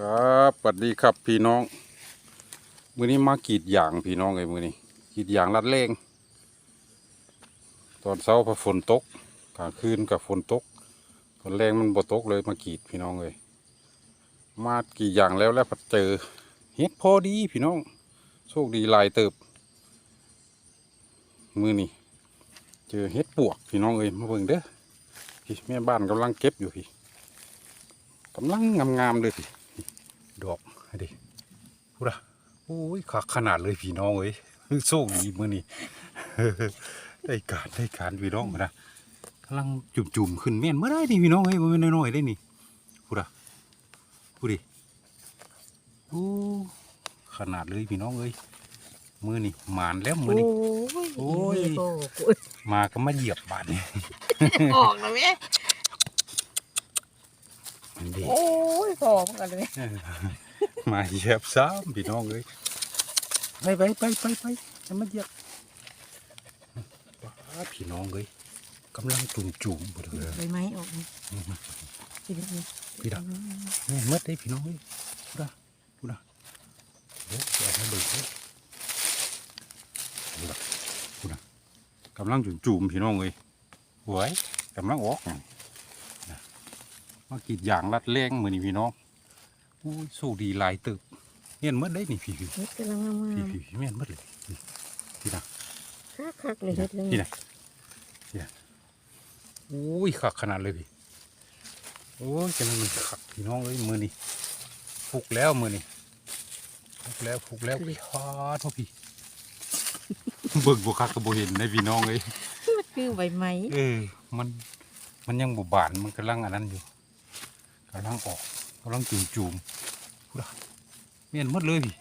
ครับสวัสดีครับพี่น้อง มือนี้มากีดยางพี่น้องเลยมือนี้กีดยางรัดเร่งตอนเช้าพอฝนตกกลางคืนกับฝนตกตอนแรงมันบ่ตกเลยมากีดพี่น้องเลยมากรีดยางแล้วแล้วพอเจอเฮ็ดพอดีพี่น้อง โชคดีลายเติบ มือนี้เจอเฮ็ดปวกพี่น้องเอ้ยมาเบิ่งเด้อพี่แม่บ้านกำลังเก็บอยู่พี่กำลังงามๆเลยพี่ ดอกให้ดิพูดอะโอ้ยคักขนาดเลยพี่น้องเอ้ยโชคดีมือนี้ได้การได้การพี่น้องนะกำลังจุ่มๆขึ้นเม่นเมื่อไรนี่พี่น้องเอ้ยมันน้อยๆได้นี่พูดอะพูดดิโอ้ขนาดเลยพี่น้องเอ้ยมือนี่หมานแล้วมือนี่โอ้ยโอ้ยมาก็มาเหยียบบาดนี่ออกแล้วแม่มัน ดีโอ้ยพอเหมือนกันเลยมาเหยียบซ้ำพี่น้องเอ้ยไปไปไปไปไปจะมาเหยียบป้าดพี่น้องเอ้ยกำลังจุ่มจุ่มๆหมดเลยใบไม้ออกนี่พี่ดพี่ดาแม่นมัดได้พี่น้องเอ้ยพูดนะพูดนะเดี๋ยวจะเอาให้เบิ่งเด้อพูดนะพูดนะกำลังจุ่มจุ่มๆพี่น้องเอ้ยหวยกำลังออกนะ มากรีดยางรัดแรงมือนี่พี่น้องอู้ยสู้ดีหลายตึกเห็นมัดได้นี่พี่พี่เฮ็ดกำลังงามพี่พี่พี่แม่นมัดเลยพี่พี่นะคักคักๆเลยเฮ็ดเลยพี่นะพี่นะอุ้ยขักขนาดเลยพี่โอ้ยจะนั้นมันขักพี่น้องเอ้ยมือนี่ฟุกแล้วมือนี่ฟุกแล้วฟุกแล้วพี่ฮอดพ่อพี่เบิ่งบุคักก็บ่เห็นในะพี่น้องเอ้ยมันคือใบไม้เออมันมันยังบ่บานมันกำลังอันนั้นอยู่ กำลังออกกำลังจุ่มจุ่มๆพูดอะเมียนหมดเลยพี่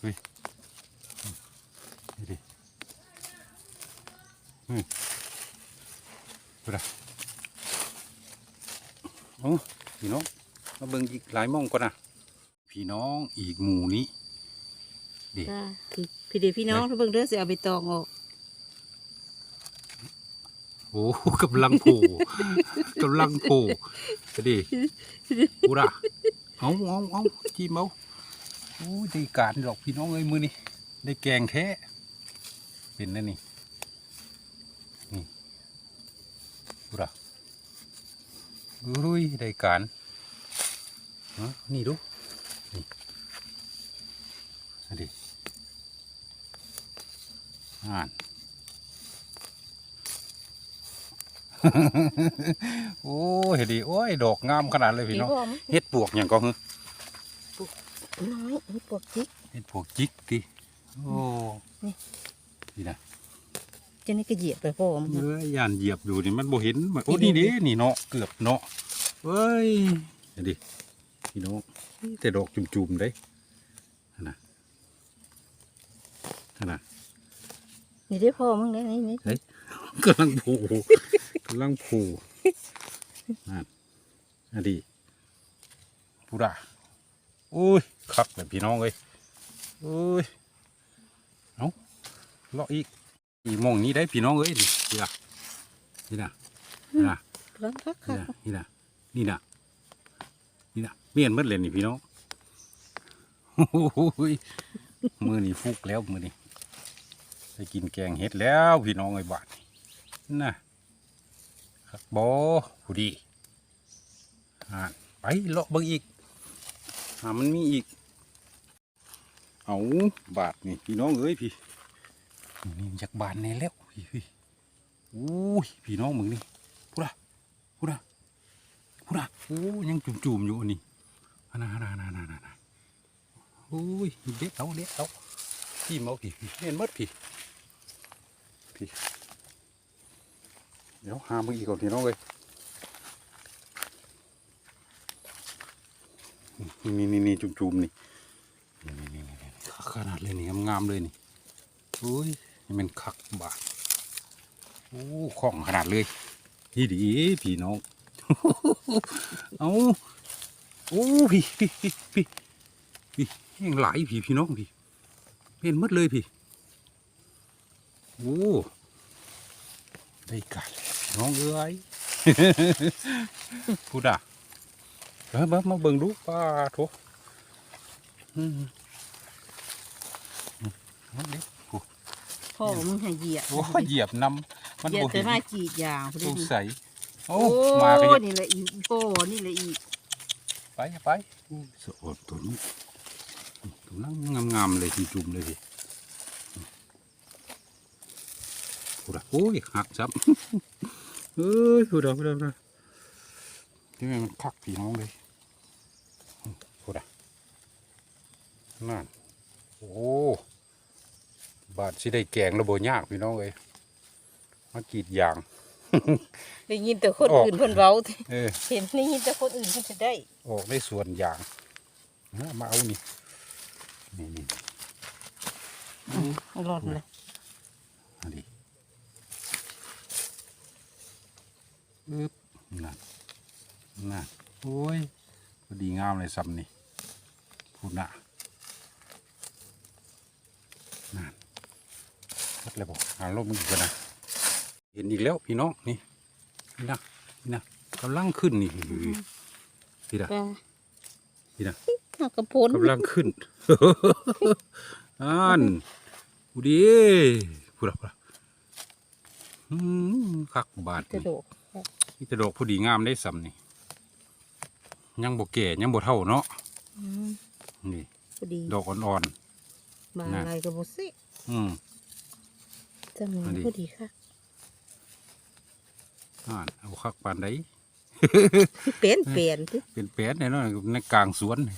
เฮ้ยนี่ดิอืมพูดอะโอ้พี่น้องมาเบิ่งอีกหลายหมองก่อนนะพี่น้องอีกหมู่นี้จ้าพี่พี่เดียวพี่น้องถ้าเบิ่งเด้อสิเอาใบตองออก โอ้กำลังโผล่กำลังโผล่จะดิกูระเอาเอาเอาจิ้มเอาโอ้ยได้การดอกพี่น้องเอ้ยมือนี่ได้แกงแท้เป็นนั่นนี่นี่กูระอุ้ยได้การฮะนี่ดูนี่อันดิอ่าน โอ้ยดีโอ้ยดอกงามขนาดเลยพี่น้องหอมเฮ็ดปวกอย่างก็คือน้อยนี่ปวกจิกเฮ็ดปวกจิกติโอ้นี่นี่นะจะนี่ก็เหยียบไปพอมเอ้ยยานเหยียบอยู่นี่มันบ่เห็นมันโอ้นี่เด้นี่เนาะเกือบเนาะเอ้ยนี่ดิพี่น้องแต่ดอกจุ่มๆได้นั่นนะนั่นนะนี่ได้พอมั้งได้นี่นี่กำลังโผล่กำลังโผล่นั่นอันดีพูดาโอ้ยคักเลยพี่น้องเลยโอ้ยเอาเลาะอีกอีหมองนี้ได้พี่น้องเอ้ยนี่นี่นะนี่นะนี่นะกำลังคักคันี่กนะนี่นะนี่นะนี่นะเมียนหมดเลยนี่พี่น้องโอ้ยมือนี่ฟุกแล้วมือนี่ได้กินแกงเห็ดแล้วพี่น้องไอ้ยบาทนี่น่ะ ครับบอผู้ดีอ่าไปเลาะเบิ่งอีกหามันมีอีก เอาบาทนี่พี่น้องเอ้ยพี่นี่มันจากบานแน่แล้วพี่พี่อู้ยพี่น้องมึงนี่พูดอะพูดอะพูดอะโอ้ยังจุ่มๆอยู่อันนี่อันน่ะอันน่ะอันน่ะอันน่ะอันน่ะโอ้ยเด็ดเอาเด็ดเอาพี่เมาพี่พี่เห็นหมดพี่พี่ เดี๋ยวหามึงอีกก่อนพี่น้องเลยนี่นี่นี่จุ่มๆนี่นี่นี่นี่ขนาดเลยนี่งามๆเลยนี่อุ้ยนี่มันคักบาทโอ้ของขนาดเลยนี่ดีพี่น้องเอาโอ้พี่พี่พี่พี่พี่ยังหลายพี่พี่น้องพี่เห็นมดเลยพี่โอ้ ได้กันพี่น้องเอ้ยพูดอะเออมามาเบิ่งดูป้าโถอืมอืมเอาดิโอ้พ่อมึงให้เหยียบโอ้เหยียบน้ำมันเหยียบบ่แต่เห็นมาจีดยาวพอสดีงสัยโอ้โอ้มากันนี่แหละอีกโอ้นี่แหละอีกไปไปสะอดตัวนู้นตัวนั้นงามๆเลยที่จุ่มเลยพี่ พูดอะโอ้ยหักจับเอ้ยพูดอะพูดอะพูดอะที่มันคักพี่น้องเลยพูดอะนั่นโอ้บาดสิได้แกงระเบยากพี่น้องเลยมากรีดยางได้ยินแต่คนออกอื่นเพิ่นเว้าเออเห็นได้ยินแต่คนอื่นเพิ่นจะได้ ออกได้ส่วนยางนะมาเอานี่นี่นี่รอดเลย อันนี้ อึ๊บนั่นนั่นโอ้ยพอดีงามเลยซ้ำนี่พูดนะนั่นพัดเลยบอกอ่านลบมึงอีกก่อนนะเห็นอีกแล้วพี่น้องนี่นี่นะนี่นะกำลังขึ้นนี่พี่นะปลาพี่นะเอากระพุนกำลังขึ้นอันพูดีพูดอะพูดอะอืมคักบาทกระนี่โดด นี่จะดอกผู้ดีงามได้สำนี่ยังบ่แก่ยังบ่เท่าเนาะอืมนี่ พอดีดอกอ่อน บางน่ะ อะไรก็บ่สิๆอืม จำนวนพอดี พอดีค่ะอ่านเอาคักปานใดเปลี่ยนเปลี่ยนติเป็นแปดแน่นอนในกลางสวนนี่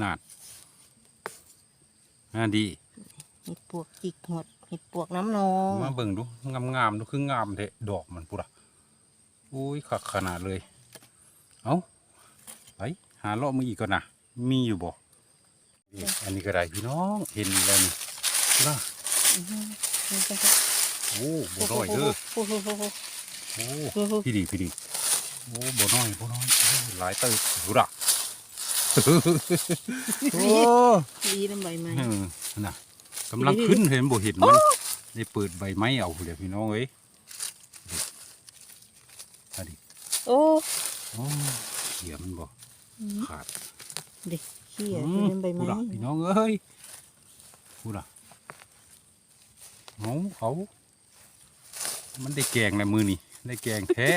นาดน่าดีเห็ดปวกจิกหมด เห็ดปวกน้ำนองมาเบิ่งดูงามงามๆดูคืองามเทะดอกมันปุระอุ้ยขักขนาดเลย เอาไปหาเลาะมืออีกก่อนนะมีอยู่บ่นี่อันนี้ก็ได้พี่น้องเห็นแล้วนี่นะอือฮึนี่จ้ะโอ้บ่น้อยเด้อโอ้โหโอ้โหโอ้โอ้โหพี่ดีพี่ดีโอ้บ่น้อยบ่น้อยโอ้หลายตึกดูละโอ้ดีน้ำใบไม้เออน่ะ กำลังขึ้นเห็นบ่เห็นมันได้เปิดใบไม้เอาเดี๋ยวพี่น้องเอ้ยอันนี้โอ้โอ้เขียมันบ่อืมขาดเด็กเขี้ยอืเป็นใบไม้พูดอะพี่น้องเอ้ยพูดอะเอาเอามันได้แกงแล้วมือนี่ได้แกงแท้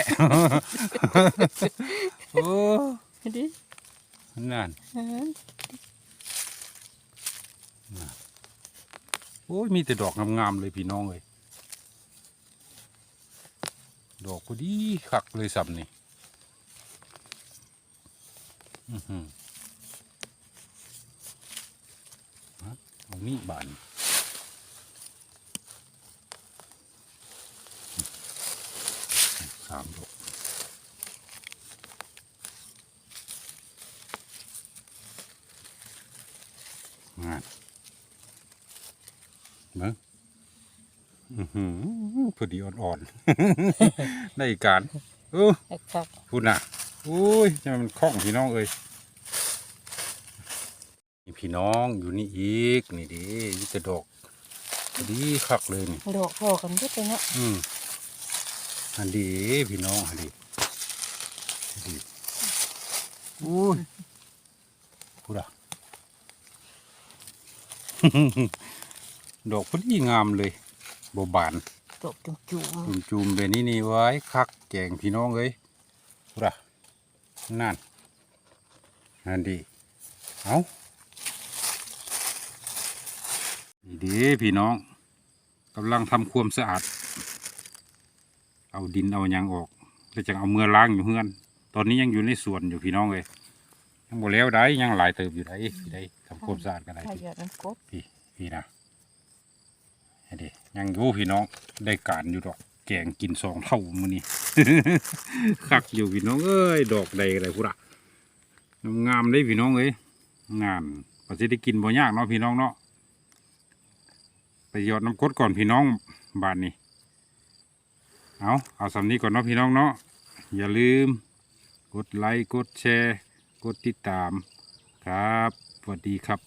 โอ้ดินั่นฮะ โอ้ยมีแต่ดอกงามๆเลยพี่น้องเลยดอกก็ดีคักเลยสับนี่อือหือฮะเอานี่บานสามดอกงาน เบิ่งอื้อหือพอดีอ่อนๆได้การเออครับพูดน่ะอุ้ยจะมันคล่องพี่น้องเอ้ยนี่พี่น้องอยู่นี่อีก นี่ดินี่จะดอกพอดีคักเลยนี่ดอกพอกันก็เป็นเนาะอืมอันดีพี่น้องอันดีอันดีอุ้ยพูดอะ ดอกพอดีงามเลยบบานดอกจุ่มจุ่มจุ่มจุ่มๆแบบนี้นี่ไว้คักแกงพี่น้องเลยพูดอะนั่นอันดีเอานี่เดีพี่น้องกำลังทำความสะอาด เอาดินเอาหยังออกแล้วจะเอาเมื่อล้างอยู่เฮือน ตอนนี้ยังอยู่ในสวนอยู่พี่น้องเลยยังบ่แล้วได้ยังหลายเติบอยู่ได้พี่ได้ทำความสะอาดกันได้ถ้าพี่หยอดน้ำกบพี่พี่นะเห็ นดิยังอยู่พี่น้องได้การอยู่ดอก แกงกินสองเท่ามือนี้คักอยู่พี่น้องเอ้ยดอกใดอะไรพุระงามได้พี่น้องเอ้ยงานพอจะได้กินบ่ยากเนาะพี่น้องเนาะไปหยอดน้ำกดก่อนพี่น้องบานนี้เอาเอาสำนี้ก่อนเนาะพี่น้องเนาะอย่าลืม กดไลค์กดแชร์ กดติดตามครับสวัสดีครับ